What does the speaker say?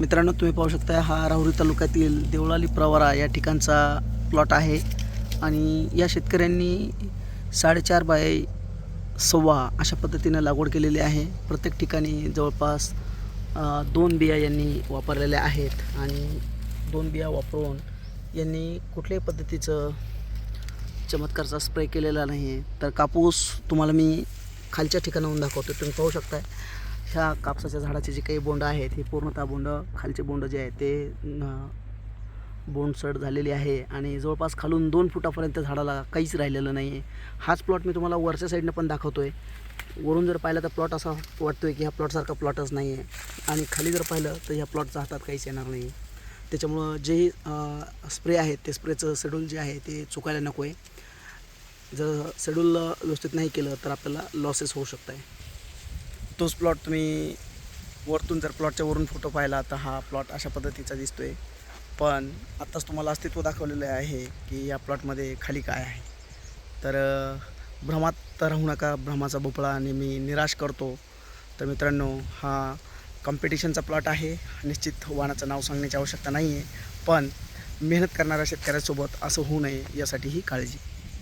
मित्रांनो तुम्ही पाहू शकता हा राहुरी तालुक्यातील देवळाली प्रवारा या ठिकाणचा प्लॉट आहे. आणि या शेतकऱ्यांनी साडेचार बाय सव्वा अशा पद्धतीनं लागवड केलेली आहे. प्रत्येक ठिकाणी जवळपास दोन बिया यांनी वापरलेल्या आहेत. आणि दोन बिया वापरून यांनी कुठल्याही पद्धतीचं चमत्कारचा स्प्रे केलेला नाही आहे तर कापूस तुम्हाला मी खालच्या ठिकाणाहून दाखवतो. तुम्ही पाहू शकताय. ह्या कापसाच्या झाडाचे जे काही बोंड आहेत हे पूर्णतः बोंड खालचे बोंड जे आहे ते बोंडसड झालेली आहे आणि जवळपास खालून दोन फुटापर्यंत झाडाला काहीच राहिलेलं नाही आहे हाच प्लॉट मी तुम्हाला वरच्या साईडनं पण दाखवतो आहे वरून जर पाहिलं तर प्लॉट असा वाटतो आहे की ह्या प्लॉटसारखा प्लॉटच नाही आहे आणि खाली जर पाहिलं तर ह्या प्लॉटच्या हातात काहीच येणार नाही त्याच्यामुळं जे स्प्रे आहेत ते स्प्रेचं शेड्यूल जे आहे ते चुकायला नको आहे जर शेड्यूल व्यवस्थित नाही केलं तर आपल्याला लॉसेस होऊ शकत आहे तोच प्लॉट तुम्ही वरतून जर प्लॉटच्या वरून फोटो पाहिला तर हा प्लॉट अशा पद्धतीचा दिसतोय. पण आत्ताच तुम्हाला अस्तित्व दाखवलेलं आहे की या प्लॉटमध्ये खाली काय आहे. तर भ्रमात तर राहू नका भ्रमाचा भोपळा आणि मी निराश करतो. तर मित्रांनो हा कॉम्पिटिशनचा प्लॉट आहे. निश्चित वाहनाचं नाव सांगण्याची आवश्यकता नाही आहे पण मेहनत करणाऱ्या शेतकऱ्यासोबत असं होऊ नये यासाठी ही काळजी.